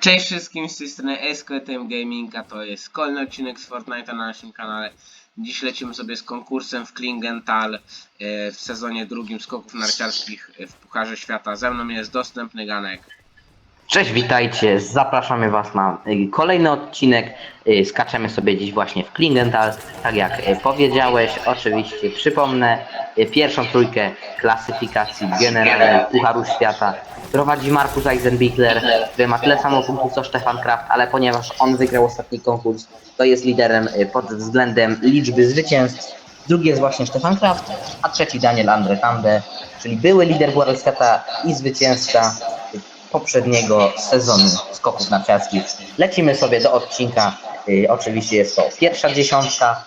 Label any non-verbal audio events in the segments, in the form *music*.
Cześć wszystkim, z tej strony SKTM Gaming, a to jest kolejny odcinek z Fortnite'a na naszym kanale. Dziś lecimy sobie z konkursem w Klingenthal e, w sezonie drugim skoków narciarskich e, w Pucharze Świata. Ze mną jest dostępny Ganek. Cześć, witajcie. Zapraszamy Was na y, kolejny odcinek. Y, Skaczemy sobie dziś właśnie w Klingenthal. Tak jak powiedziałeś, oczywiście przypomnę pierwszą trójkę klasyfikacji generalnej Pucharu Świata. Prowadzi Markus Eisenbichler, który ma tyle samo punktów co Stefan Kraft, ale ponieważ on wygrał ostatni konkurs, to jest liderem y, pod względem liczby zwycięstw. Drugi jest właśnie Stefan Kraft, a trzeci Daniel Andre Tande, czyli były lider Pucharu Świata i zwycięzca poprzedniego sezonu skoków narciarskich. Lecimy sobie do odcinka. Y, oczywiście jest to pierwsza dziesiątka,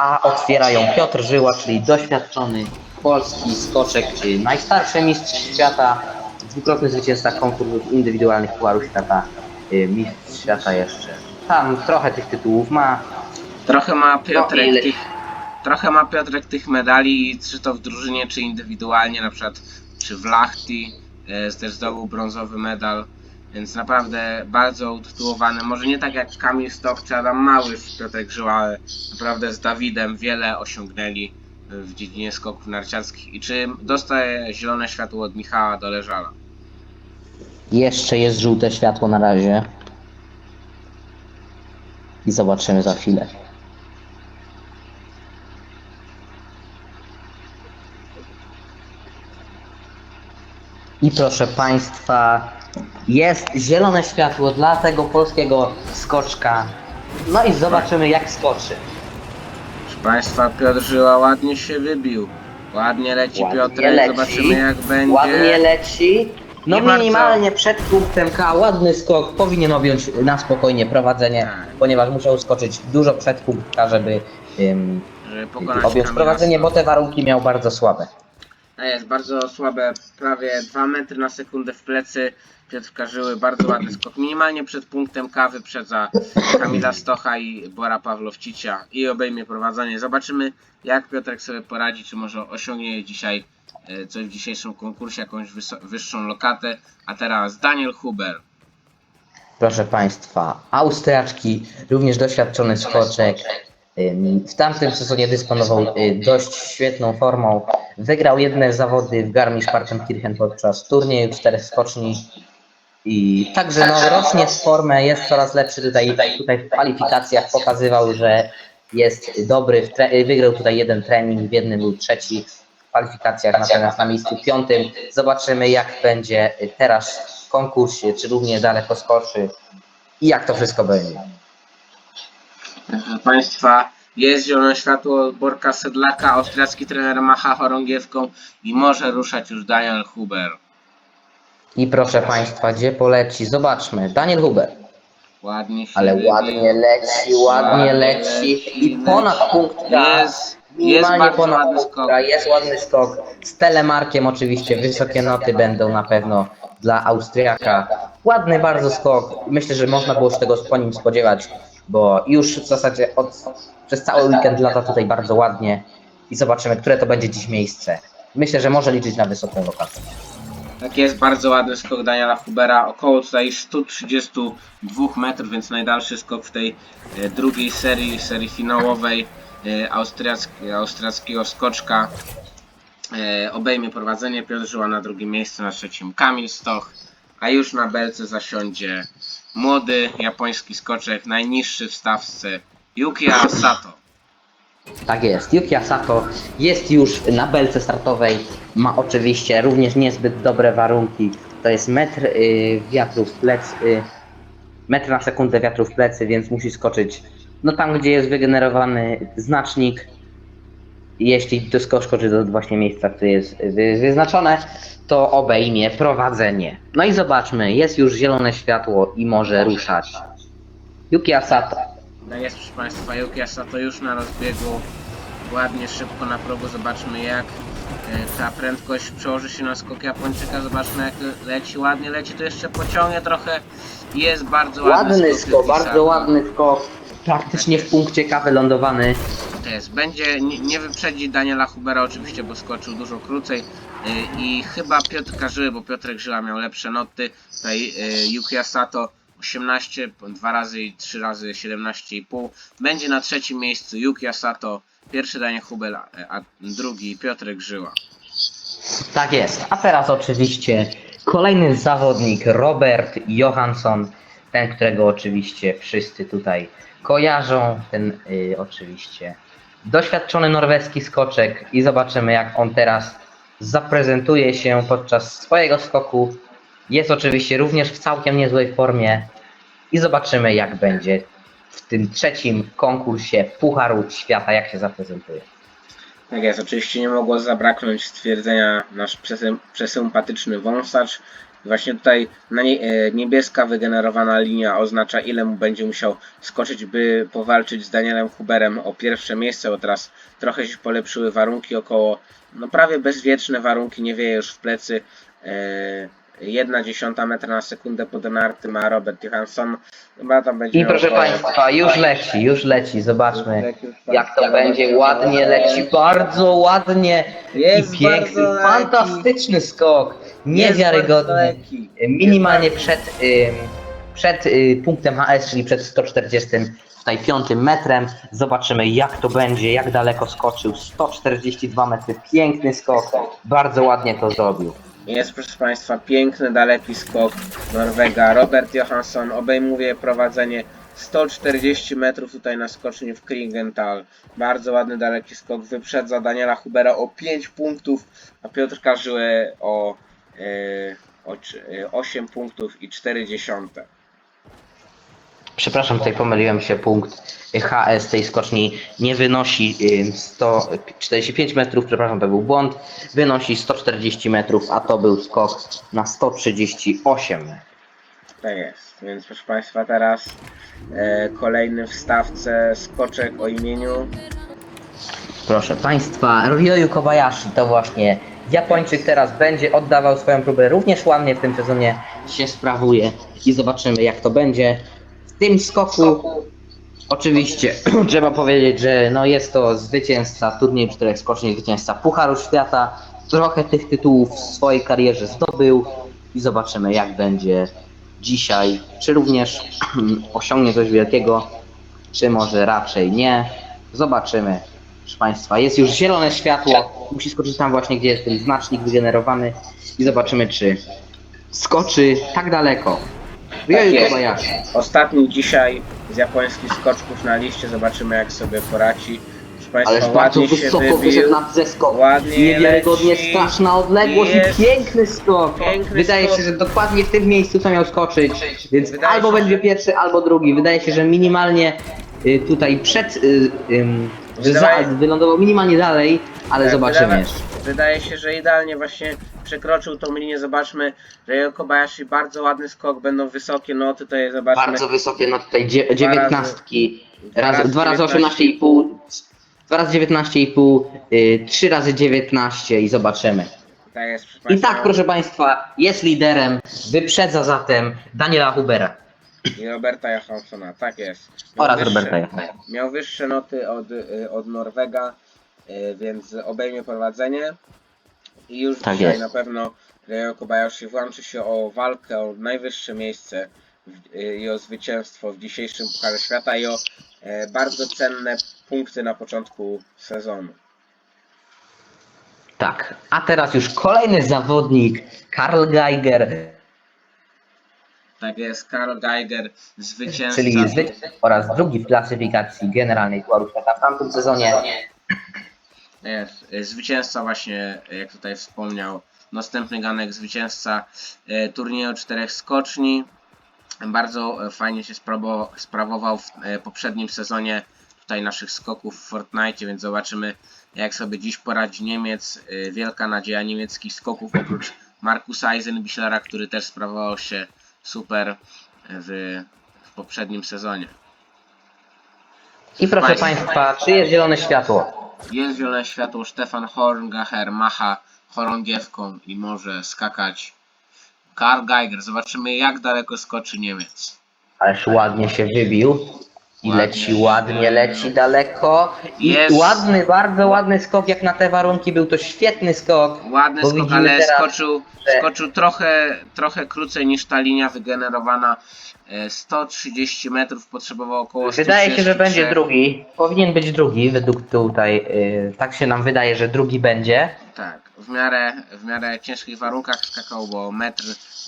a otwierają Piotr Żyła, czyli doświadczony polski skoczek, y, najstarszy mistrz świata, dwukrotny zwycięzca konkursów indywidualnych Pucharu Świata, y, mistrz świata jeszcze. Tam trochę tych tytułów ma. Trochę ma Piotrek No, ile- tych, trochę ma Piotrek tych medali, czy to w drużynie, czy indywidualnie, na przykład czy w Lachti e, też zdobył brązowy medal. Więc naprawdę bardzo utytułowany. Może nie tak jak Kamil Stok czy Adam Małysz, Piotrek ale naprawdę z Dawidem wiele osiągnęli w dziedzinie skoków narciarskich. I czy dostaje zielone światło od Michała Doleżala? Jeszcze jest żółte światło na razie. I zobaczymy za chwilę. I proszę Państwa, jest zielone światło dla tego polskiego skoczka. No i zobaczymy jak skoczy. Proszę Państwa, Piotr Żyła ładnie się wybił. Ładnie leci Ładnie Piotrek, leci. zobaczymy jak będzie. Ładnie leci. No Nie bardzo. minimalnie przed punktem K, ładny skok, powinien objąć na spokojnie prowadzenie, Tak. ponieważ musiał skoczyć dużo przed punkt K, żeby ym, Żeby pokonać objąć Kamila prowadzenie, bo te warunki miał bardzo słabe. A jest bardzo słabe, prawie 2 metry na sekundę w plecy. Piotr Karzyły, bardzo ładny skok. Minimalnie przed punktem K wyprzedza Kamila Stocha i Bora Pawlowcicia i obejmie prowadzenie. Zobaczymy jak Piotrek sobie poradzi, czy może osiągnie dzisiaj e, coś w dzisiejszym konkursie, jakąś wyższą lokatę. A teraz Daniel Huber. Proszę Państwa, Austriaczki, również doświadczony skoczek. Ym, W tamtym sezonie dysponował y, dość świetną formą. Wygrał jedne zawody w Garmisch-Partenkirchen podczas turnieju czterech skoczni. I także no, rośnie w formę, jest coraz lepszy tutaj, tutaj w kwalifikacjach. Pokazywał, że jest dobry. Wygrał tutaj jeden trening, w jednym był trzeci w kwalifikacjach, natomiast na miejscu piątym. Zobaczymy, jak będzie teraz w konkursie, czy równie daleko skoczy i jak to wszystko będzie. Proszę Państwa, jest zielone światło od Borka Sedlaka, austriacki trener macha chorągiewką i może ruszać już Daniel Huber. I proszę Państwa, gdzie poleci? Zobaczmy. Daniel Huber. Ładnie się Ale wybił. ładnie leci, ładnie leci. I ponad punkt. Jest, jest Minimalnie bardzo ponad ładny skok. Jest ładny skok. Z telemarkiem oczywiście. Wysokie noty będą na pewno dla Austriaka. Ładny bardzo skok. Myślę, że można było się tego po nim spodziewać, bo już w zasadzie od, przez cały weekend lata tutaj bardzo ładnie. I zobaczymy, które to będzie dziś miejsce. Myślę, że może liczyć na wysoką lokację. Tak jest, bardzo ładny skok Daniela Hubera, około tutaj 132 metrów, więc najdalszy skok w tej e, drugiej serii, serii finałowej e, austriacki, austriackiego skoczka. E, obejmie prowadzenie Piotr Żyła na drugim miejscu, na trzecim Kamil Stoch, a już na belce zasiądzie młody japoński skoczek, najniższy w stawce Yukiya Sato. Tak jest. Yuki Asato jest już na belce startowej. Ma oczywiście również niezbyt dobre warunki. To jest metr y, wiatru w plec, y, metr na sekundę wiatru w plecy, więc musi skoczyć no tam, gdzie jest wygenerowany znacznik. Jeśli dosko- skoczy do właśnie miejsca, które jest wy, wyznaczone, to obejmie prowadzenie. No i zobaczmy, jest już zielone światło i może ruszać. Yuki Asato. No jest proszę Państwa Yuki Sato już na rozbiegu. Ładnie, szybko na progu. Zobaczmy jak e, ta prędkość przełoży się na skok Japończyka. Zobaczmy jak leci, ładnie leci. Tu jeszcze pociągnie trochę. Jest bardzo ładny, Ładny skok. skok, bardzo ładny skok. Praktycznie w punkcie K wylądowany. To jest. Będzie, nie, nie wyprzedzi Daniela Hubera oczywiście, bo skoczył dużo krócej. Y, I chyba Piotr Karzyły, bo Piotrek Żyła miał lepsze noty. Tutaj y, Yuki Sato 18, 2 razy i 3 razy 17,5. Będzie na trzecim miejscu Yuki Asato, pierwszy Daniel Hubel, a drugi Piotrek Żyła. Tak jest. A teraz oczywiście kolejny zawodnik Robert Johansson, ten, którego oczywiście wszyscy tutaj kojarzą, ten y, oczywiście doświadczony norweski skoczek i zobaczymy jak on teraz zaprezentuje się podczas swojego skoku. Jest oczywiście również w całkiem niezłej formie i zobaczymy, jak będzie w tym trzecim konkursie Pucharu Świata, jak się zaprezentuje. Tak jest, oczywiście nie mogło zabraknąć stwierdzenia nasz przesympatyczny wąsacz. Właśnie tutaj nie, e, niebieska wygenerowana linia oznacza ile mu będzie musiał skoczyć, by powalczyć z Danielem Huberem o pierwsze miejsce, bo teraz trochę się polepszyły warunki około, no prawie bezwieczne warunki, nie wieje już w plecy. E, 1 dziesiąta metra na sekundę po Donarty ma Robert Johansson. Chyba będzie I proszę Państwa, już leci, już leci, zobaczmy jak to będzie, ładnie leci, bardzo ładnie Jest i piękny, fantastyczny skok, niewiarygodny, minimalnie przed, przed y, punktem HS, czyli przed 145 metrem, zobaczymy jak to będzie, jak daleko skoczył, 142 metry, piękny skok, bardzo ładnie to zrobił. Jest, proszę Państwa, piękny, daleki skok Norwega. Robert Johansson obejmuje prowadzenie 140 metrów tutaj na skoczni w Klingenthal. Bardzo ładny, daleki skok. Wyprzedza Daniela Hubera o 5 punktów, a Piotr Karzyłę o, e, o cz- e, 8 punktów i 4 dziesiąte. Przepraszam, tutaj pomyliłem się, punkt HS tej skoczni nie wynosi ym, 145 metrów, przepraszam, to był błąd, wynosi 140 metrów, a to był skok na 138. Tak jest. Więc proszę Państwa, teraz e, kolejny w stawce skoczek o imieniu Proszę Państwa, Ryoyu Kobayashi to właśnie Japończyk teraz będzie oddawał swoją próbę, również ładnie w tym sezonie się sprawuje i zobaczymy jak to będzie. W tym skoku oczywiście *clears throat* trzeba powiedzieć, że no jest to zwycięzca turnieju czterech skoczni, zwycięzca Pucharu Świata, trochę tych tytułów w swojej karierze zdobył i zobaczymy jak będzie dzisiaj, czy również *clears throat* osiągnie coś wielkiego, czy może raczej nie. Zobaczymy. Proszę Państwa, jest już zielone światło. Musi skoczyć tam właśnie, gdzie jest ten znacznik wygenerowany i zobaczymy, czy skoczy tak daleko. Ryoyu jest. Kobayashi. Ostatni dzisiaj z japońskich skoczków na liście. Zobaczymy jak sobie poradzi. Proszę Państwa, Ależ bardzo ładnie się wysoko wybił. wyszedł nad zeskok. Ładnie Niewiarygodnie leci. straszna odległość Jest. i piękny skok. Piękny Wydaje skok. się, że dokładnie w tym miejscu co miał skoczyć, więc Wydaje albo się, będzie że- pierwszy, albo drugi. Wydaje się, że minimalnie y, tutaj przed, y, ym, że za, Wydaje- wylądował minimalnie dalej, ale Tak, zobaczymy jeszcze. Wydaje się, że idealnie właśnie przekroczył tą linię. Zobaczmy, że Kobayashi bardzo ładny skok, będą wysokie noty. Tutaj zobaczmy. Bardzo wysokie, no tutaj dzie- dziewiętnastki, raz, razy dwa razy 19,5. 18,5, dwa razy 19,5, y, trzy razy 19 i zobaczymy. Jest, proszę I Państwa. tak, proszę Państwa, jest liderem, wyprzedza zatem Daniela Hubera I Roberta Johanssona, tak jest. Miał oraz wyższe- Roberta Johanssona. Miał wyższe noty od, y, od Norwega, y, więc obejmie prowadzenie. I już Tak dzisiaj jest. na pewno Ryo Kobayashi włączy się o walkę o najwyższe miejsce w, y, i o zwycięstwo w dzisiejszym Pucharze Świata i o e, bardzo cenne punkty na początku sezonu. Tak, a teraz już kolejny zawodnik, Karl Geiger, Tak jest, Karl Geiger, zwycięzca. czyli zwy- oraz drugi w klasyfikacji generalnej Pucharu Świata w tamtym sezonie. Jest, y, zwycięzca właśnie, y, jak tutaj wspomniał, następny Ganek, zwycięzca y, turnieju czterech skoczni. Bardzo e, fajnie się sprawował w e, poprzednim sezonie tutaj naszych skoków w Fortnite, więc zobaczymy jak sobie dziś poradzi Niemiec. Wielka nadzieja niemieckich skoków oprócz Markusa Eisenbichlera, który też sprawował się super w, w poprzednim sezonie. I proszę Państwa. Państwa, czy jest zielone światło? Jest zielone światło, Stefan Horngacher macha chorągiewką i może skakać Karl Geiger. Zobaczymy jak daleko skoczy Niemiec. Ależ ładnie się wybił. I leci ładnie, leci daleko. I Jest. ładny, bardzo ładny skok jak na te warunki. Był to świetny skok. Ładny Bo skok, widzimy ale teraz, skoczył, że- skoczył trochę, trochę krócej niż ta linia wygenerowana. E, 130 metrów potrzebował około Wydaje się, że 133. będzie drugi. Powinien być drugi, według tutaj. y, tak się nam wydaje, że drugi będzie. Tak, w miarę, w miarę ciężkich warunkach skakał, bo metr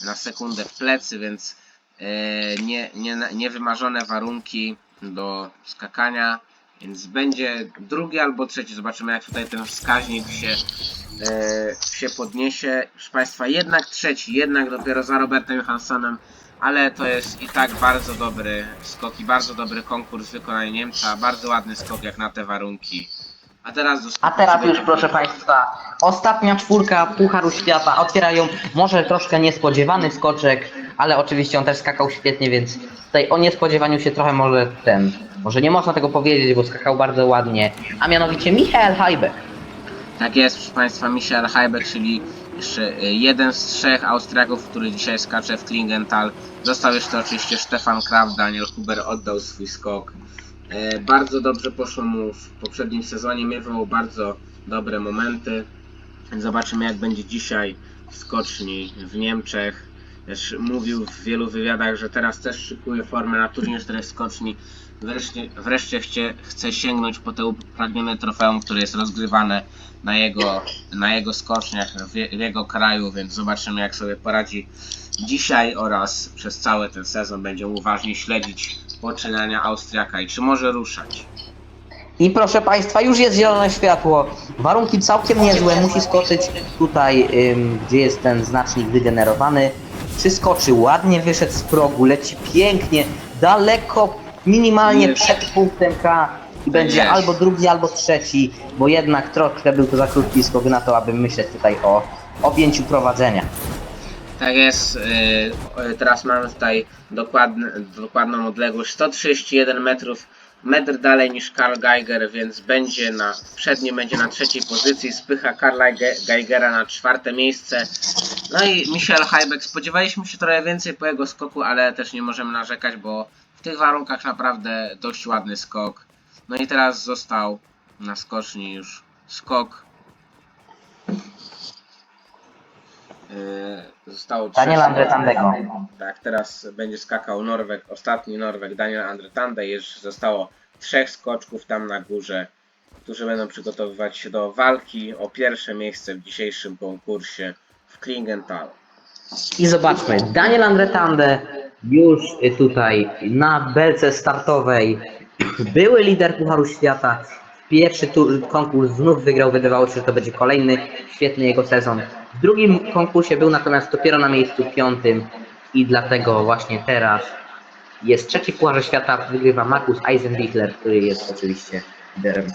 na sekundę w plecy, więc e, nie, nie, niewymarzone warunki do skakania, więc będzie drugi albo trzeci. Zobaczymy jak tutaj ten wskaźnik się, e, się podniesie. Proszę Państwa, jednak trzeci, jednak dopiero za Robertem Johanssonem, ale to jest i tak bardzo dobry skok i bardzo dobry konkurs wykonania Niemca, bardzo ładny skok jak na te warunki. A teraz A teraz już, proszę Państwa, ostatnia czwórka Pucharu Świata. Otwiera ją może troszkę niespodziewany skoczek, ale oczywiście on też skakał świetnie, więc tutaj o niespodziewaniu się trochę może ten. Może nie można tego powiedzieć, bo skakał bardzo ładnie. A mianowicie Michael Hajbek. Tak jest, proszę Państwa, Michael Heibeck, czyli jeszcze y, jeden z trzech Austriaków, który dzisiaj skacze w Klingenthal. Został jeszcze oczywiście Stefan Kraft, Daniel Huber oddał swój skok. E, Bardzo dobrze poszło mu w poprzednim sezonie, miewał bardzo dobre momenty. Zobaczymy jak będzie dzisiaj w skoczni w Niemczech. Też mówił w wielu wywiadach, że teraz też szykuje formę na turniej czterech skoczni. Wreszcie, wreszcie chce sięgnąć po te upragnione trofeum, które jest rozgrywane na jego, na jego skoczniach, w, w jego kraju, więc zobaczymy jak sobie poradzi dzisiaj oraz przez cały ten sezon. Będziemy uważnie śledzić poczynania Austriaka i czy może ruszać. I proszę Państwa, już jest zielone światło. Warunki całkiem niezłe. Musi skoczyć tutaj, ym, gdzie jest ten znacznik wygenerowany. Przyskoczył, ładnie wyszedł z progu, leci pięknie, daleko, minimalnie Jest. przed punktem K. I będzie Jest. albo drugi, albo trzeci, bo jednak troszkę był to za krótki skok na to, aby myśleć tutaj o objęciu prowadzenia. Tak jest, yy, yy, teraz mamy tutaj dokładną odległość 131 metrów, metr dalej niż Karl Geiger, więc będzie na, przed nim będzie na trzeciej pozycji, spycha Karla Ge- Geigera na czwarte miejsce. No i Michael Heibeck, spodziewaliśmy się trochę więcej po jego skoku, ale też nie możemy narzekać, bo w tych warunkach naprawdę dość ładny skok. No i teraz został na skoczni już skok. Yy, zostało Daniel trzech Andre skoków. Tandego. Tak, teraz będzie skakał Norweg, ostatni Norweg, Daniel Andre Tande. Już zostało trzech skoczków tam na górze, którzy będą przygotowywać się do walki o pierwsze miejsce w dzisiejszym konkursie w Klingenthal. I zobaczmy, Daniel Andretande już tutaj na belce startowej były lider Pucharu Świata. Pierwszy tur, konkurs znów wygrał, wydawało się, że to będzie kolejny świetny jego sezon. W drugim konkursie był natomiast dopiero na miejscu piątym i dlatego właśnie teraz jest trzeci Pucharze Świata, wygrywa Markus Eisenbichler, który jest oczywiście liderem.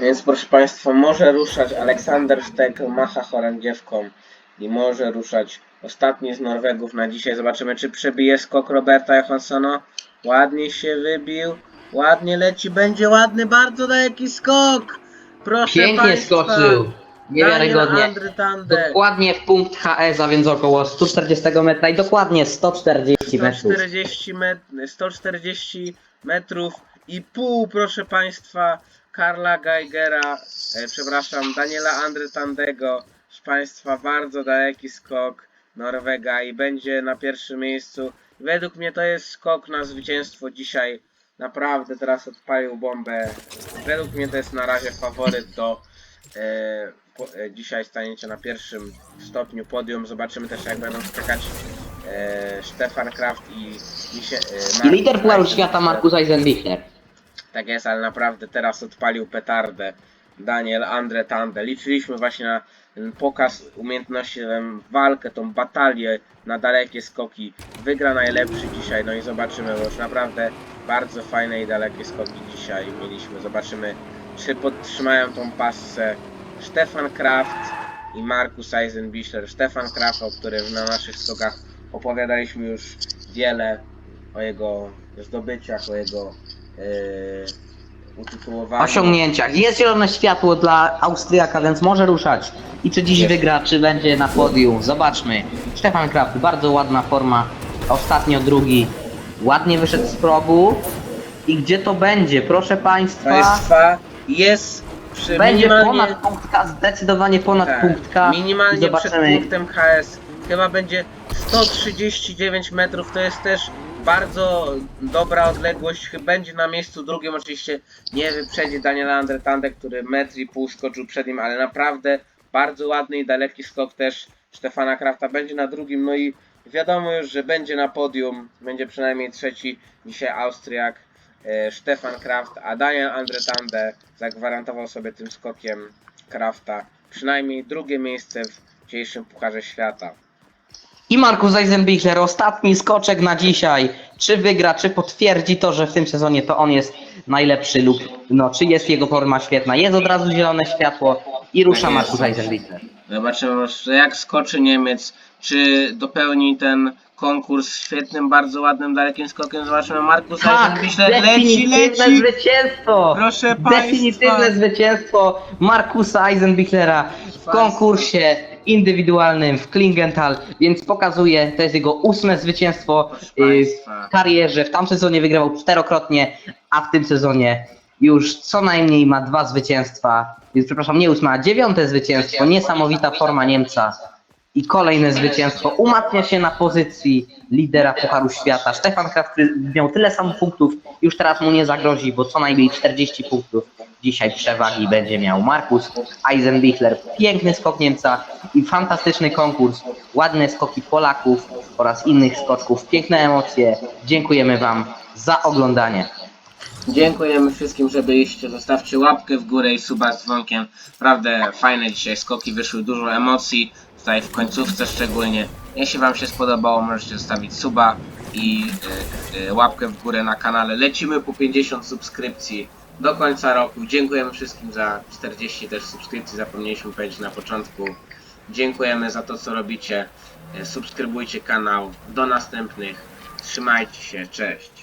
Więc proszę Państwa, może ruszać Aleksander Sztek, macha chorągiewką i może ruszać ostatni z Norwegów na dzisiaj. Zobaczymy, czy przebije skok Roberta Johanssona. Ładnie się wybił, ładnie leci, będzie ładny, bardzo daleki skok. Proszę Pięknie Państwa, skoczył, niewiarygodnie. Dokładnie w punkt HS, a więc około 140 metra i dokładnie 140 metrów. 140, met 140 metrów i pół, proszę Państwa, Karla Geigera, e, przepraszam, Daniela Andre Tandego, proszę Państwa, bardzo daleki skok Norwega i będzie na pierwszim miejscu. Według mnie to jest skok na zwycięstwo dzisiaj. Naprawdę teraz odpalił bombę. Według mnie to jest na razie faworyt do e, po, e, dzisiaj stanięcia na pierwszym stopniu podium. Zobaczymy też jak będą skakać e, Stefan Kraft i, i, się, e, I lider Pucharu. Świata Markus Eisenbichler. Tak jest, ale naprawdę teraz odpalił petardę Daniel Andre Tande. Liczyliśmy właśnie na ten pokaz umiejętności, tę walkę, tą batalię na dalekie skoki. Wygra najlepszy dzisiaj, no i zobaczymy, bo już naprawdę bardzo fajne i dalekie skoki dzisiaj mieliśmy. Zobaczymy, czy podtrzymają tą pasę Stefan Kraft i Markus Eisenbichler. Stefan Kraft, o którym na naszych skokach opowiadaliśmy już wiele, o jego zdobyciach, o jego yy, utytułowaniu. Osiągnięciach. Jest zielone światło dla Austriaka, więc może ruszać. I czy dziś Jest. wygra, czy będzie na podium. Zobaczmy. Stefan Kraft, bardzo ładna forma. Ostatnio drugi. ładnie wyszedł z progu. I gdzie to będzie, proszę Państwa? Państwa jest przy Będzie minimalnie, ponad punkt K, zdecydowanie ponad tak, punkt K. I minimalnie przed zobaczymy. punktem HS chyba będzie 139 metrów, to jest też bardzo dobra odległość, będzie na miejscu drugim, oczywiście nie wyprzedzi Daniela Andretande, który metr i pół skoczył przed nim, ale naprawdę bardzo ładny i daleki skok też Stefana Krafta. Będzie na drugim, no i wiadomo już, że będzie na podium, będzie przynajmniej trzeci dzisiaj Austriak Stefan Kraft, a Daniel Andretande zagwarantował sobie tym skokiem Krafta przynajmniej drugie miejsce w dzisiejszym Pucharze Świata. I Markus Eisenbichler, ostatni skoczek na dzisiaj. Czy wygra, czy potwierdzi to, że w tym sezonie to on jest najlepszy lub no, czy jest jego forma świetna. Jest od razu zielone światło i rusza Tak. Markus Eisenbichler. Zobaczymy, jak skoczy Niemiec, czy dopełni ten konkurs świetnym, bardzo ładnym, dalekim skokiem. Zobaczymy, Markus Tak, Eisenbichler leci, leci. zwycięstwo! Proszę państwa. Definitywne zwycięstwo Markusa Eisenbichlera w konkursie indywidualnym w Klingenthal, więc pokazuje, to jest jego ósme zwycięstwo y, państwa. w karierze. W tamtym sezonie wygrywał czterokrotnie, a w tym sezonie już co najmniej ma dwa zwycięstwa. Więc przepraszam, nie ósme, a dziewiąte zwycięstwo. Niesamowita forma Niemca. I kolejne zwycięstwo umacnia się na pozycji lidera Pucharu Świata. Stefan Kraft, który miał tyle samo punktów, już teraz mu nie zagrozi, bo co najmniej 40 punktów dzisiaj przewagi będzie miał Markus Eisenbichler. Piękny skok Niemca i fantastyczny konkurs. Ładne skoki Polaków oraz innych skoczków. Piękne emocje. Dziękujemy Wam za oglądanie. Dziękujemy wszystkim, że byliście. Zostawcie łapkę w górę i suba z dzwonkiem. Naprawdę fajne dzisiaj skoki, wyszły dużo emocji. Tutaj w końcówce szczególnie. Jeśli Wam się spodobało, możecie zostawić suba i y, y, łapkę w górę na kanale. Lecimy po 50 subskrypcji do końca roku. Dziękujemy wszystkim za 40 też subskrypcji. Zapomnieliśmy powiedzieć na początku. Dziękujemy za to, co robicie. Y, Subskrybujcie kanał. Do następnych. Trzymajcie się. Cześć.